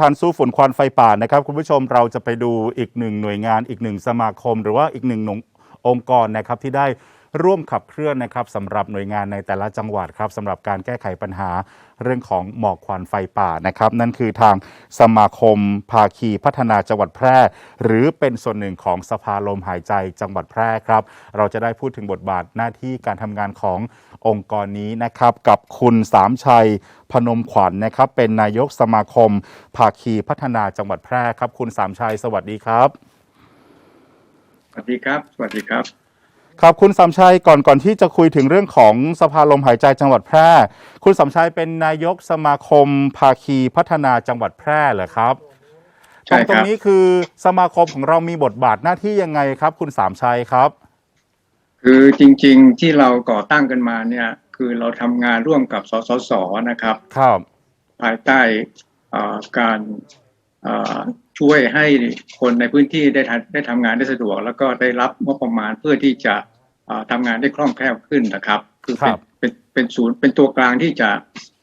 ทันสู้ฝุ่นควันไฟป่านะครับ คุณผู้ชมเราจะไปดูอีกหนึ่งหน่วยงานอีกหนึ่งสมาคม หรือว่าอีกหนึ่งองค์กรนะครับที่ได้ร่วมขับเคลื่อนนะครับสำหรับหน่วยงานในแต่ละจังหวัดครับสำหรับการแก้ไขปัญหา เรื่องของหมอกควันไฟป่านะครับ นั่นคือทางสมาคมภาคีพัฒนาจังหวัดแพร่ หรือเป็นส่วนหนึ่งของสภาลมหายใจจังหวัดแพร่ครับ เราจะได้พูดถึงบทบาทหน้าที่การทำงานขององค์กรนี้นะครับ กับคุณสามชัยพนมขวัญนะครับ เป็นนายกสมาคม ภาคีพัฒนาจังหวัดแพร่ครับ คุณสามชัยสวัสดีครับ สวัสดีครับ สวัสดีครับ ครับคุณสามชัยก่อนก่อนที่จะคุยถึงเรื่องของสภาลมหายใจจังหวัดแพร่ คุณสามชัยเป็นนายกสมาคม ภาคีพัฒนาจังหวัดแพร่เหรอครับใช่ตรงคตรรังบนี้คือสมาคมของเรามีบทบาทหน้าที่ยังไงครับ คุณสามชัยครับ คือจริง ๆที่เราก่อตั้งกันมาเนี่ย คือเราทำงานร่วมกับสสสนะครับ ครับ ภายใต้เอ่อการเอ่อ ช่วยให้คนในพื้นที่ได้ทำได้ทำงานได้สะดวก แล้วก็ได้รับงบประมาณเพื่อที่จะเอ่อทำงานได้คล่องแคล่วขึ้นนะครับ คือครัเป็นบเป็นเป็นศูนย์เป็นตัวกลางที่จะ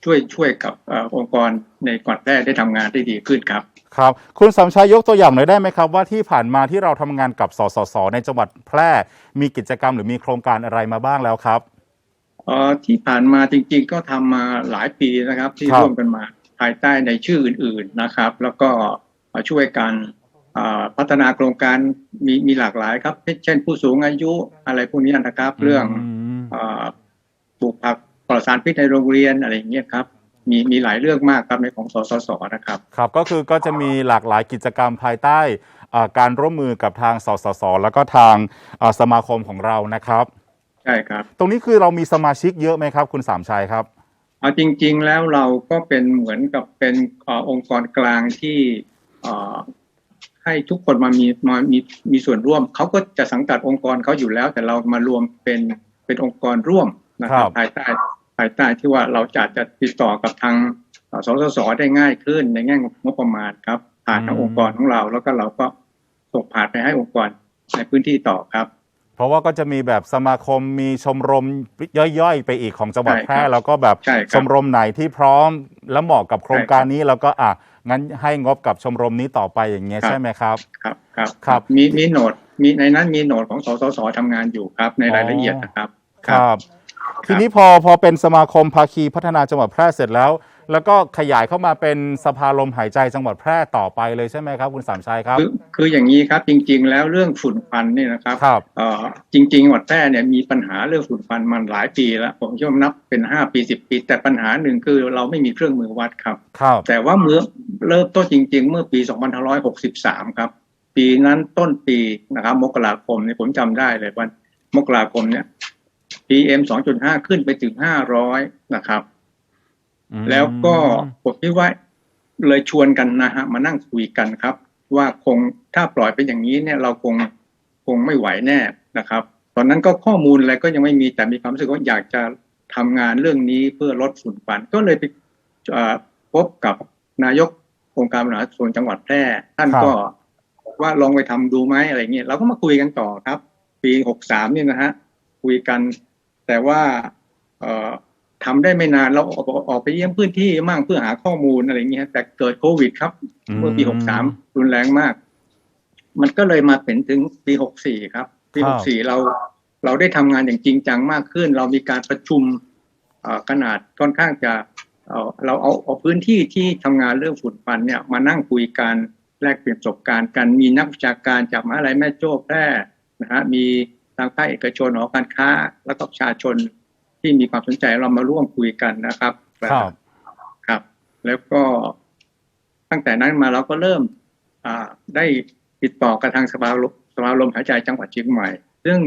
ช่วยช่วยกับเอ่อองค์กรในก่อนแรกได้ทำงานได้ดีขึ้นครับครับคุณสามชัยยกตัวอย่างหน่อยได้ไหมครับ ว่าที่ผ่านมาที่เราทำงานกับสสส ในจังหวัดแพร่มีกิจกรรมหรือมีโครงการอะไรมาบ้างแล้วครับเอ่อที่ผ่านมาจริงๆก็ทำมาหลายปีนะครับ ที่ครับร่วมกันมาภายใต้ในชื่ออื่น ๆนะครับ แล้วก็ มาช่วยกันเอ่อพัฒนาโครงการมีมีหลากหลายครับ เช่นผู้สูงอายุอะไรพวกนี้นะครับ เรื่องมเอ่อปลูกผักปลอดสารพิษในโรงเรียนอะไรอย่างเงี้ยครับมีมีหลายเรื่องมากครับในของสสสนะครับครับ ก็คือก็จะมีหลากหลายกิจกรรมภายใต้เอ่อการร่วมมือกับทางสสสแล้วก็ทางเอ่อสมาคมของเรานะครับใช่ครับ ตรงนี้คือเรามีสมาชิกเยอะไหมครับ คุณสามชัยครับเอาจริง ๆ แล้วเราก็เป็นเหมือนกับเป็นเออองค์กรกลางที่เอ่อ ให้ทุกคนมามีมามีมีส่วนร่วม เขาก็จะสังกัดองค์กรเขาอยู่แล้ว แต่เรามารวมเป็นเป็นองค์กรร่วมนะครับครับภายใต้ภายใต้ที่ว่าเราจะจะติดต่อกับทางเอ่อสสสได้ง่ายขึ้นในแง่งบประมาณครับ ผ่านทางองค์กรของเรา แล้วก็เราก็ส่งผ่านไปให้องค์กรในพื้นที่ต่อครับ เพราะว่าก็จะมีแบบสมาคมมีชมรมย่อยๆ ไปอีกของจังหวัดใช่ครับแพร่แล้วก็แบบใช่ครับชมรมไหนที่พร้อมและเหมาะกับโครงการนี้แล้วก็อะ งั้นให้งบกับชมรมนี้ต่อไปอย่างเงี้ยครับใช่ไหมครับ ครับครับครับมีมีโหนดมีในนั้นมีโหนดของสสสทำงานอยู่ครับ ในรายละเอียดนะครับ ครับ ทีนี้พอพอเป็นสมาคมภาคีพัฒนาจังหวัดแพร่เสร็จแล้ว แล้วก็ขยายเข้ามาเป็นสภาลมหายใจจังหวัดแพร่ต่อไปเลยใช่ไหมครับ คุณสามชัยครับ คือคืออย่างนี้ครับจริง ๆ แล้วเรื่องฝุ่นควันเนี่ยนะครับครับเอ่อจริงๆจังหวัดแพร่เนี่ยมีปัญหาเรื่องฝุ่นควันมาหลายปีแล้วผมเชื่อว่านับเป็นห้าปีสิบปี แต่ปัญหาหนึ่งคือเราไม่มีเครื่องมือวัดครับ ครับ แต่ว่าเมื่อเริ่มต้นจริง ๆ เมื่อปี 2563 ครับ ปีนั้นต้นปีนะครับ มกราคมเนี่ยผมจำได้เลยวันมกราคมเนี่ย PM 2.5 ขึ้นไปถึง 500 นะครับอืม แล้วก็ผมคิดว่าเลยชวนกันนะฮะมานั่งคุยกันครับ ว่าคงถ้าปล่อยไปอย่างนี้เนี่ยเราคงคงไม่ไหวแน่นะครับ ตอนนั้นก็ข้อมูลอะไรก็ยังไม่มีแต่มีความรู้สึกว่าอยากจะทำงานเรื่องนี้เพื่อลดฝุ่นควันก็เลยไปเอ่อพบกับนายกองค์การบริหารส่วนจังหวัดแพร่ ท่านก็บอกว่าลองไปทำดูไหมอะไรเงี้ยเราก็มาคุยกันต่อครับ ปีหกสามเนี่ยนะฮะคุยกัน แต่ว่าเอ่อ ทำได้ไม่นานเราออกออกไปเยี่ยมพื้นที่มั่งเพื่อหาข้อมูลอะไรเงี้ย แต่เกิดโควิดครับ เมื่อปีหกสามรุนแรงมาก มันก็เลยมาเป็นถึงปีหกสี่ครับ ปีครัหบกสี่เราเราได้ทำงานอย่างจริงจังมากขึ้น เรามีการประชุมเอ่อขนาดค่อนข้างจะเอ่อเราเอาเอาพื้นที่ที่ทำงานเรื่องฝุ่นควันเนี่ยมานั่งคุยกันแลกเปลี่ยนประสบการณ์กันมีนักวิชาการจากมหาลัยแม่โจ้แพร่นะฮะมีทางภาคเอกชนหอการค้า แล้วก็ประชาชน ที่มีความสนใจเรามาร่วมคุยกันนะครับครับครับ แล้วก็ตั้งแต่นั้นมาเราก็เริ่มอ่าได้ติดต่อกับทางสภาลมสภาลมหายใจจังหวัดเชียงใหม่ ซึ่ง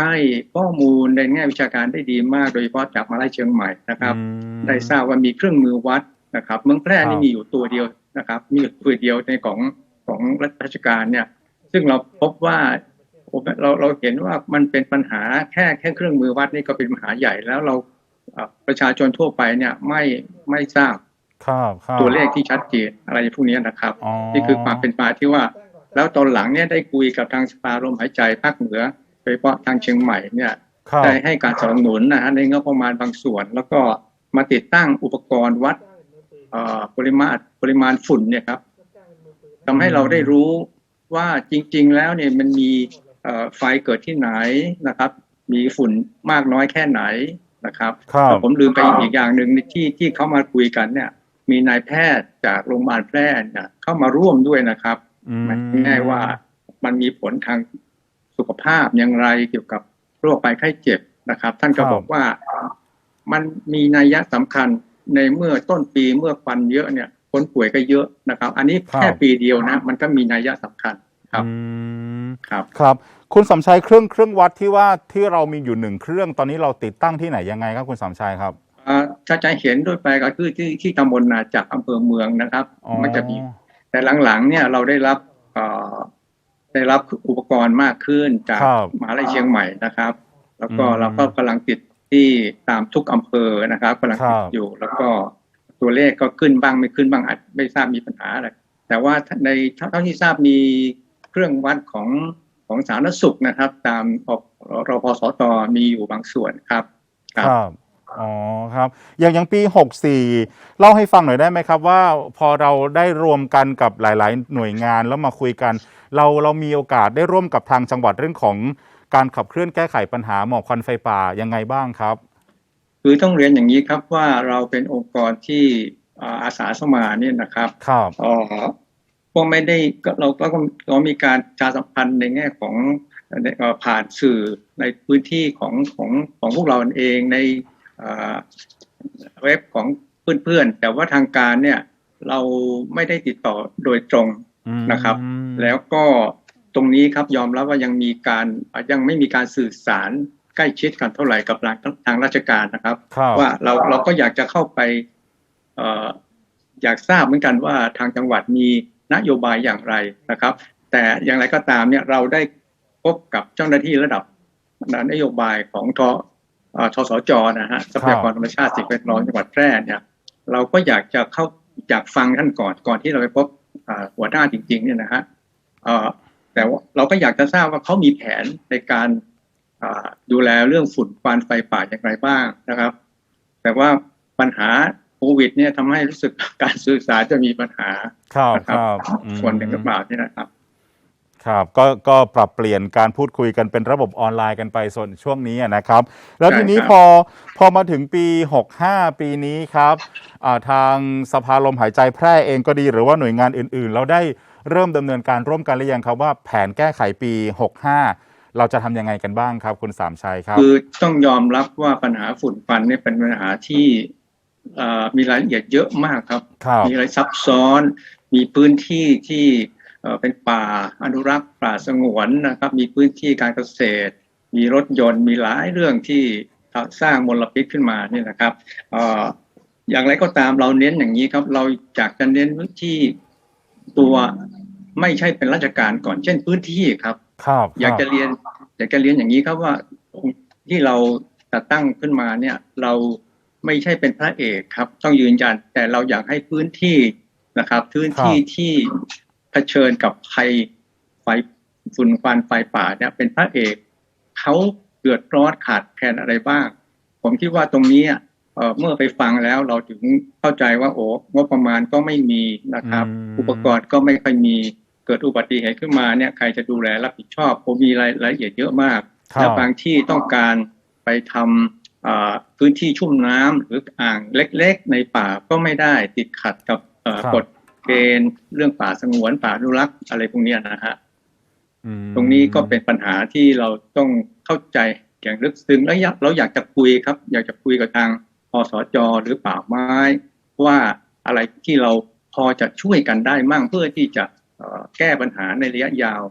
ให้ข้อมูลในแง่วิชาการได้ดีมาก โดยเฉพาะจากมหาลัยเชียงใหม่นะครับอืมได้ทราบว่ามีเครื่องมือวัดนะครับ เมืองแพร่ครับนี่มีอยู่ตัวเดียวนะครับ มีอยู่ตัวเดียวในของของรัฐราชการเนี่ย ซึ่งเราพบว่า เราเราเห็นว่ามันเป็นปัญหาแค่แค่เครื่องมือวัดนี่ก็เป็นปัญหาใหญ่แล้วเราเอ่อประชาชนทั่วไปเนี่ยไม่ไม่ทราบครับครับตัวเลขที่ชัดเจนอะไรพวกนี้นะครับอ๋อนี่คือความเป็นมาที่ว่า แล้วตอนหลังเนี่ยได้คุยกับทางสภาลมหายใจภาคเหนือโดยเฉพาะทางเชียงใหม่เนี่ยครับได้ให้การสนับสนุนนะฮะในงบประมาณบางส่วน แล้วก็มาติดตั้งอุปกรณ์วัดเอ่อปริมาณปริมาณฝุ่นเนี่ยครับทำให้เราได้รู้ว่าจริง ๆ แล้วเนี่ยมันมีเอ่อ ไฟเกิดที่ไหนนะครับ มีฝุ่นมากน้อยแค่ไหนนะครับครับแต่ผมลืมไปอีกอย่างหนึ่งที่ที่เขามาคุยกันเนี่ย มีนายแพทย์จากโรงพยาบาลแพร่เนี่ยเข้ามาร่วมด้วยนะครับอืมมันง่ายๆว่ามันมีผลทางสุขภาพอย่างไรเกี่ยวกับโรคภัยไข้เจ็บนะครับ ท่านก็บอกว่ามันมีนัยยะสำคัญในเมื่อต้นปีเมื่อควันเยอะเนี่ยคนป่วยก็เยอะนะครับ อันนี้แค่ปีเดียวนะ มันก็มีนัยยะสำคัญครับอืม ครับครับ คุณสมชัยเครื่องเครื่องวัดที่ว่าที่เรามีอยู่หนึ่งเครื่องตอนนี้เราติดตั้งที่ไหนยังไงครับคุณสมชัยครับอ่าถ้าจะเห็นด้วยไปก็คือที่ที่ตำบลนาจากอำเภอเมืองนะครับอ๋อมันจะมีแต่หลังๆเนี่ยเราได้รับเอ่อได้รับอุปกรณ์มากขึ้นจากครับมหาลัยเชียงใหม่นะครับ แล้วก็อืมเราก็กำลังติดที่ตามทุกอำเภอนะครับกำลังติดครับอยู่ แล้วก็ตัวเลขก็ขึ้นบ้างไม่ขึ้นบ้างอาจไม่ทราบมีปัญหาอะไรแต่ว่าในเท่าเท่าที่ทราบมี เครื่องวัดของของสาธารณสุขนะครับ ตามรพสตมีอยู่บางส่วนครับครับอ๋อครับอย่างอย่างปี 64 เล่าให้ฟังหน่อยได้ไหมครับ ว่าพอเราได้รวมกันกับหลาย ๆ หน่วยงานแล้วมาคุยกัน เราเรามีโอกาสได้ร่วมกับทางจังหวัดเรื่องของการขับเคลื่อนแก้ไขปัญหาหมอกควันไฟป่ายังไงบ้างครับ คือต้องเรียนอย่างนี้ครับว่าเราเป็นองค์กรที่อาสาสมัครเนี่ยนะครับครับอ่อ ก็ไม่ได้ก็เราก็เรามีการประชาสัมพันธ์ในแง่ของเอ่อผ่านสื่อในพื้นที่ของของของพวกเราเองในเอ่อเว็บของเพื่อนๆ แต่ว่าทางการเนี่ยเราไม่ได้ติดต่อโดยตรงอืมนะครับ แล้วก็ตรงนี้ครับยอมรับว่ายังมีการยังไม่มีการสื่อสารใกล้ชิดกันเท่าไหร่กับทางทางราชการนะครับครับว่าเราเราก็อยากจะเข้าไปเอ่ออยากทราบเหมือนกันว่าทางจังหวัดมี นโยบายอย่างไรนะครับ แต่อย่างไรก็ตามเนี่ยเราได้พบกับเจ้าหน้าที่ระดับนโยบายของทเอ่อทสจนะฮะทรัพยากรธรรมชาติสิ่งแวดล้อมจังหวัดแพร่เนี่ยเราก็อยากจะเข้าอยากฟังท่านก่อนก่อนที่เราไปพบหัวหน้าจริง ๆ เนี่ยนะฮะแต่ว่าเราก็อยากจะทราบว่าเขามีแผนในการดูแลเรื่องฝุ่นควันไฟป่าอย่างไรบ้างนะครับ แต่ว่าปัญหา วิดเนี่ยทำให้รู้สึกการสื่อสารจะมีปัญหาครับนะคครับรับอืมส่วนหนึ่งหรือเปล่าเนี่ยนะครับ ครับก็ก็ปรับเปลี่ยนการพูดคุยกันเป็นระบบออนไลน์กันไปส่วนช่วงนี้อะนะครับ แล้วใช่ทีนี้ครับพอพอมาถึงปี 65 ปีนี้ครับอ่าทางสภาลมหายใจแพร่เองก็ดีหรือว่าหน่วยงานอื่น ๆ เราได้เริ่มดำเนินการร่วมกันหรือยังครับว่าแผนแก้ไขปี 65เราจะทำยังไงกันบ้างครับ คุณสามชัยครับ คือต้องยอมรับว่าปัญหาฝุ่นควันเนี่ยเป็นปัญหาที่เอ่อ มีรายละเอียดเยอะมากครับครับ มีอะไรซับซ้อน มีพื้นที่ที่เอ่อเป็นป่าอนุรักษ์ป่าสงวนนะครับ มีพื้นที่การเกษตร มีรถยนต์ มีหลายเรื่องที่สร้างมลพิษขึ้นมาเนี่ยนะครับเอ่ออย่างไรก็ตามเราเน้นอย่างนี้ครับ เราอยากจะเน้นที่ตัวไม่ใช่เป็นราชการก่อนเช่นพื้นที่ครับครับอยากจะเรียนอยากจะเรียนอย่างนี้ครับว่าที่เราจัดตั้งขึ้นมาเนี่ยเรา ไม่ใช่เป็นพระเอกครับ ต้องยืนยัน แต่เราอยากให้พื้นที่นะครับพื้นที่ที่เผชิญกับภัยไฟฝุ่นควันไฟป่าเนี่ยเป็นพระเอกเขาเดือดร้อนขาดแคลนอะไรบ้าง ผมคิดว่าตรงนี้เอ่อเมื่อไปฟังแล้วเราถึงเข้าใจว่าโอ้งบประมาณก็ไม่มีนะครับอืมอุปกรณ์ก็ไม่ค่อยมีเกิดอุบัติเหตุขึ้นมาเนี่ยใครจะดูแลรับผิดชอบผมมีรายละเอียดเยอะมากครับและบางที่ต้องการไปทำอ่า พื้นที่ชุ่มน้ำหรืออ่างเล็ก ๆ ในป่าก็ไม่ได้ติดขัดกับเอ่อครับกฎเกณฑ์เรื่องป่าสงวนป่าอนุรักษ์อะไรพวกเนี้ยนะฮะอืมตรงนี้ก็เป็นปัญหาที่เราต้องเข้าใจอย่างลึกซึ้งแล้วอยากเราอยากจะคุยครับ อยากจะคุยกับทางพสจหรือป่าไม้ ว่าอะไรที่เราพอจะช่วยกันได้มั่งเพื่อที่จะเอ่อแก้ปัญหาในระยะยาว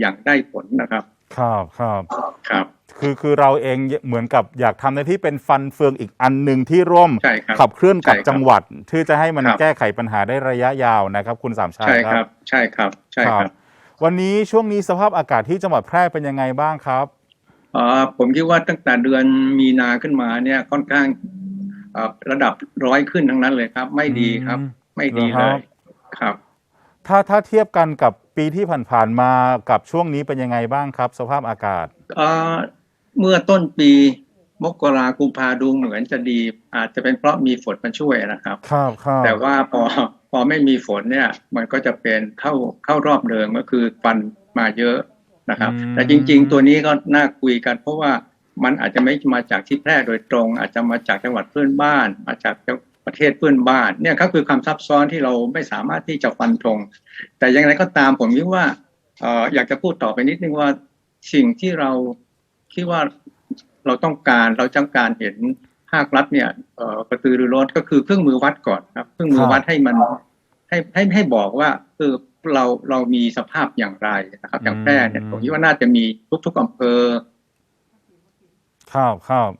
อย่างได้ผลนะครับ ครับครับครับ คือคือเราเองเหมือนกับอยากทำในที่เป็นฟันเฟืองอีกอันหนึ่งที่ร่วมใช่ครับขับเคลื่อนกับใช่ครับจังหวัดที่จะให้มันครับ แก้ไขปัญหาได้ระยะยาวนะครับ คุณสามชายใช่ครับ ใช่ครับ ใช่ครับ วันนี้ช่วงนี้สภาพอากาศที่จังหวัดแพร่เป็นยังไงบ้างครับเอ่อผมคิดว่าตั้งแต่เดือนมีนาขึ้นมาเนี่ยค่อนข้างเอ่อระดับร้อยขึ้นทั้งนั้นเลยครับ ไม่ดีครับ อืมไม่ดีเหรอคเลรับ ยครับ ถ้าถ้าเทียบกันกับปีที่ผ่านๆมากับช่วงนี้เป็นยังไงบ้างครับ สภาพอากาศ เอ่อ เมื่อต้นปีมกรากุมภาดูเหมือนจะดี อาจจะเป็นเพราะมีฝนมาช่วยนะครับครับครับแต่ว่าพอพอไม่มีฝนเนี่ย มันก็จะเป็นเข้าเข้ารอบเดิมก็คือฟันมาเยอะนะครับอืมแต่จริง ๆ ตัวนี้ก็น่าคุยกัน เพราะว่ามันอาจจะไม่มาจากที่แพร่โดยตรง อาจจะมาจากจังหวัดเพื่อนบ้าน มาจากประเทศเพื่อนบ้านเนี่ยครับคือความซับซ้อนที่เราไม่สามารถที่จะฟันธงแต่อย่างไรก็ตามผมคิดว่าเอ่ออยากจะพูดต่อไปนิดนึงว่าสิ่งที่เรา คิดว่าเราต้องการเราต้องการเห็นภาครัฐเนี่ยเอ่อกระตือรือร้นก็คือเครื่องมือวัดก่อนครับ เครื่องมือวัดให้มันให้ให้ให้บอกว่าเออเราเรามีสภาพอย่างไรนะครับ อย่างแพร่เนี่ยผมคิดว่าน่าจะมีทุกๆอำเภอครับครับ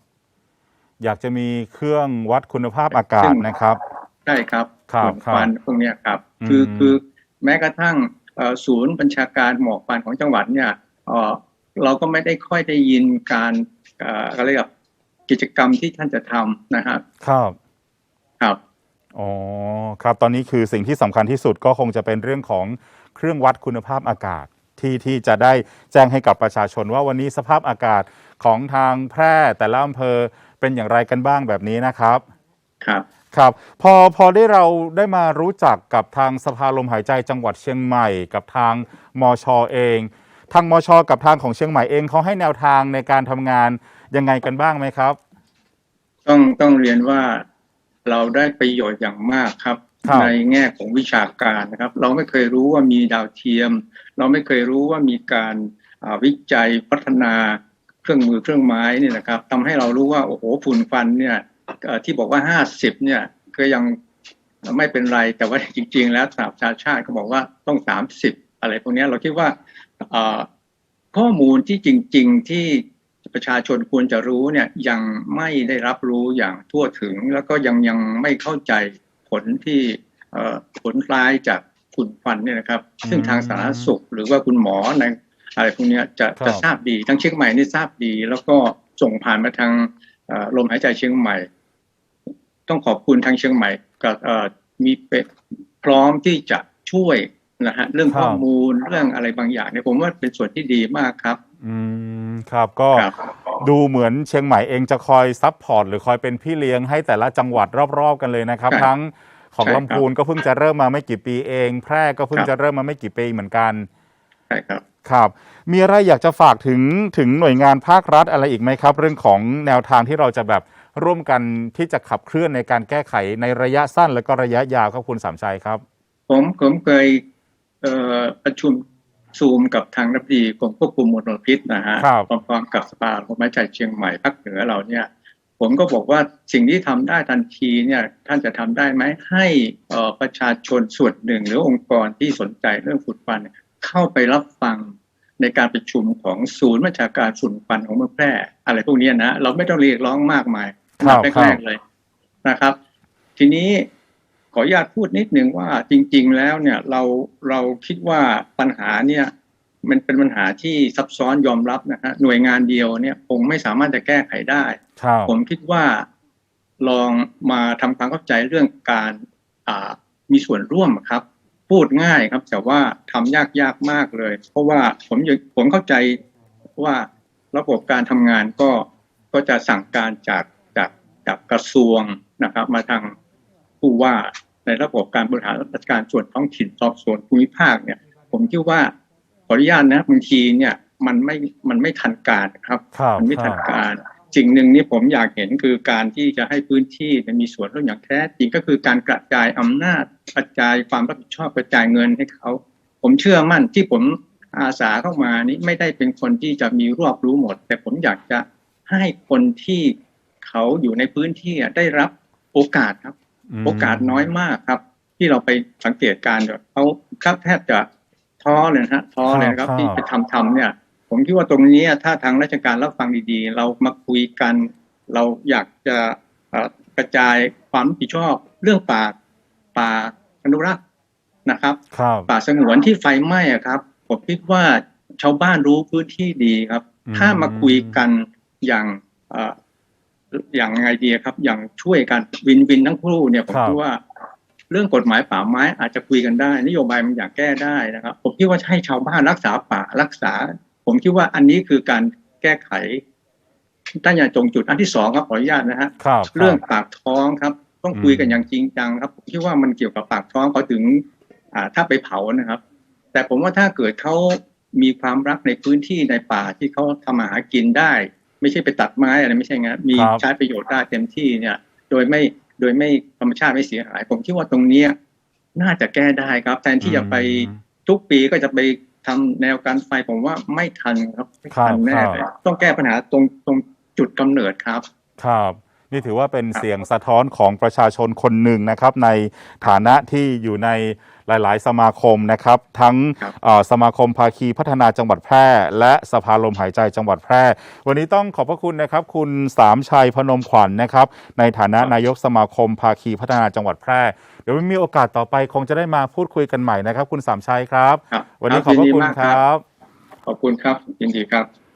อยากจะมีเครื่องวัดคุณภาพอากาศนะครับใช่ครับครับฝุ่นควันพวกเนี้ยครับอืมคือคือแม้กระทั่งเอ่อศูนย์บัญชาการหมอกควันของจังหวัดเนี่ย เอ่อเราก็ไม่ได้ค่อยได้ยินการเอ่ออะไรกับกิจกรรมที่ท่านจะทำนะครับ ครับครับอ๋อครับตอนนี้คือสิ่งที่สำคัญที่สุดก็คงจะเป็นเรื่องของเครื่องวัดคุณภาพอากาศที่ที่จะได้แจ้งให้กับประชาชนว่าวันนี้สภาพอากาศของทางแพร่แต่ละอำเภอเป็นอย่างไรกันบ้างแบบนี้นะครับ ครับครับพอพอได้เราได้มารู้จักกับทางสภาลมหายใจจังหวัดเชียงใหม่ กับทางมชเอง ทางมช กับทางของเชียงใหม่เองเขาให้แนวทางในการทำงานยังไงกันบ้างไหมครับ ต้องต้องเรียนว่าเราได้ประโยชน์อย่างมากครับ ครับ ในแง่ของวิชาการนะครับ เราไม่เคยรู้ว่ามีดาวเทียม เราไม่เคยรู้ว่ามีการอ่าวิจัยพัฒนาเครื่องมือเครื่องไม้เนี่ยนะครับทำให้เรารู้ว่าโอ้โหฝุ่นฟันเนี่ยเอ่อที่บอกว่าห้าสิบเนี่ยก็ยังไม่เป็นไรแต่ว่าจริง ๆ แล้วสหประชาชาติก็บอกว่าต้องสามสิบอะไรพวกเนี้ยเราคิดว่าเอ่อ ข้อมูลที่จริง ๆ ที่ประชาชนควรจะรู้เนี่ยยังไม่ได้รับรู้อย่างทั่วถึง แล้วก็ยังยังไม่เข้าใจผลที่เอ่อผลร้ายจากฝุ่นควันเนี่ยนะครับ ซึ่งทางสาธารณสุข หรือว่าคุณหมอในอะไรพวกเนี้ยจะครับจะทราบดีทั้งเชียงใหม่นี่ทราบดี แล้วก็ส่งผ่านมาทางเอ่อลมหายใจเชียงใหม่ ต้องขอบคุณทางเชียงใหม่กับเอ่อมีเป็นพร้อมที่จะช่วย นะฮะเรื่องครับข้อมูลเรื่องอะไรบางอย่างเนี่ยผมว่าเป็นส่วนที่ดีมากครับ อืมครับก็ครับดูเหมือนเชียงใหม่เองจะคอยซัพพอร์ตหรือคอยเป็นพี่เลี้ยงให้แต่ละจังหวัดรอบๆกันเลยนะครับใช่ทั้งของใช่ครับลำพูนก็เพิ่งจะเริ่มมาไม่กี่ปีเอง แพร่ก็เพิ่งครับจะเริ่มมาไม่กี่ปีเหมือนกันใช่ครับครับมีอะไรอยากจะฝากถึงถึงหน่วยงานภาครัฐอะไรอีกไหมครับ เรื่องของแนวทางที่เราจะแบบร่วมกันที่จะขับเคลื่อนในการแก้ไขในระยะสั้นและก็ระยะยาวครับคุณสามชัยครับ ผมผมเคยเอ่อ ประชุมซูมกับทางรัฐมนตรีกรมควบคุมมลพิษนะฮะครับพร้อมๆกับสภาลมหายใจเชียงใหม่ภาคเหนือเราเนี่ย ผมก็บอกว่าสิ่งที่ทำได้ทันทีเนี่ยท่านจะทำได้ไหมให้เอ่อประชาชนส่วนหนึ่งหรือองค์กรที่สนใจเรื่องฝุ่นควันเนี่ยเข้าไปรับฟังในการประชุมของศูนย์บัญชาการฝุ่นควันของเมืองแพร่ อะไรพวกเนี้ยนะเราไม่ต้องเรียกร้องมากมายครับอันดัแรกๆเลยนะครับ ทีนี้ ขออนุญาตพูดนิดนึงว่าจริง ๆ แล้วเนี่ยเราเราคิดว่าปัญหาเนี่ยมันเป็นปัญหาที่ซับซ้อนยอมรับนะฮะหน่วยงานเดียวเนี่ยคงไม่สามารถจะแก้ไขได้ครับผมคิดว่าลองมาทำความเข้าใจเรื่องการอ่ามีส่วนร่วมครับ พูดง่ายครับ แต่ว่าทำยากยากมากเลย เพราะว่าผมยังผมเข้าใจว่าระบบการทำงานก็ก็จะสั่งการจากจากจากกระทรวงนะครับ มาทาง ผู้ว่าในระบบการบริหารราชการส่วนท้องถิ่นสอบสวนภูมิภาคเนี่ย ผมคิดว่าขออนุญาตนะบางทีเนี่ยมันไม่มันไม่ทันการครับครับมันไม่ครัทับนการสิ่งหนึ่งนี่ผมอยากเห็นคือการที่จะให้พื้นที่เนี่ยมีส่วนร่วมอย่างแท้จริงก็คือการกระจายอำนาจกระจายความรับผิดชอบกระจายเงินให้เขาผมเชื่อมั่นที่ผมอาสาเข้ามานี้ไม่ได้เป็นคนที่จะมีรอบรู้หมด แต่ผมอยากจะให้คนที่เขาอยู่ในพื้นที่อะได้รับโอกาสครับม โอกาสน้อยมากครับ ที่เราไปสังเกตการณ์เนี่ยเขาครับแทบจะท้อเลยนะฮะท้อเลยนะครับที่ไปทำทำเนี่ย ผมคิดว่าตรงนี้ถ้าทางราชการรับฟังดีๆ เรามาคุยกัน เราอยากจะเอ่อกระจายความรับผิดชอบเรื่องป่าป่าอนุรักษ์นะครับครับป่าสงวนที่ไฟไหม้อะครับ ผมคิดว่าชาวบ้านรู้พื้นที่ดีครับอืมถ้ามาคุยกันอย่างเอ่ออย่างไงดีครับ อย่างช่วยกันวินวินทั้งคู่เนี่ยผมคิดว่า เรื่องกฎหมายป่าไม้อาจจะคุยกันได้ นโยบายมันอยากแก้ได้นะครับ ผมคิดว่าให้ชาวบ้านรักษาป่ารักษา ผมคิดว่าอันนี้คือการแก้ไขตั้งอย่าจงจุดอันที่สองครับขออนุญาตนะฮะครับเรื่องคบปากท้องครับ ต้องคุยกันอย่างจริงจังครับผมคิดว่ามันเกี่ยวกับปากท้องเขาถึง อ่าถ้าไปเผานะครับ แต่ผมว่าถ้าเกิดเขามีความรักในพื้นที่ในป่าที่เขาทำอาหารกินได้ ไม่ใช่ไปตัดไม้อะไรไม่ใช่งั้นมีครับใช้ประโยชน์ได้เต็มที่เนี่ย โดยไม่โดยไม่ธรรมชาติไม่เสียหาย ผมคิดว่าตรงเนี้ยน่าจะแก้ได้ครับ แทนที่จะไปอืมทุกปีก็จะไปทำแนวการไฟผมว่าไม่ทันครับไม่ทันครับแน่ครับเลยต้องแก้ปัญหาตรงตรงจุดกำเนิดครับ ครับ นี่ถือว่าเป็นเสียงสะท้อนของประชาชนคนหนึ่งนะครับ ในฐานะที่อยู่ในหลาย ๆ สมาคมนะครับ ทั้งครับเอ่อสมาคมภาคีพัฒนาจังหวัดแพร่ และสภาลมหายใจจังหวัดแพร่ วันนี้ต้องขอบพระคุณนะครับ คุณสามชัยพนมขวัญนะครับ ในฐานะนายกสมาคมภาคีพัฒนาจังหวัดแพร่ เดี๋ยวมีโอกาสต่อไปคงจะได้มาพูดคุยกันใหม่นะครับ คุณสามชัยครับครับวันนี้ขอบพระคุณยินดีมากครับ ขอบคุณครับยินดีครับ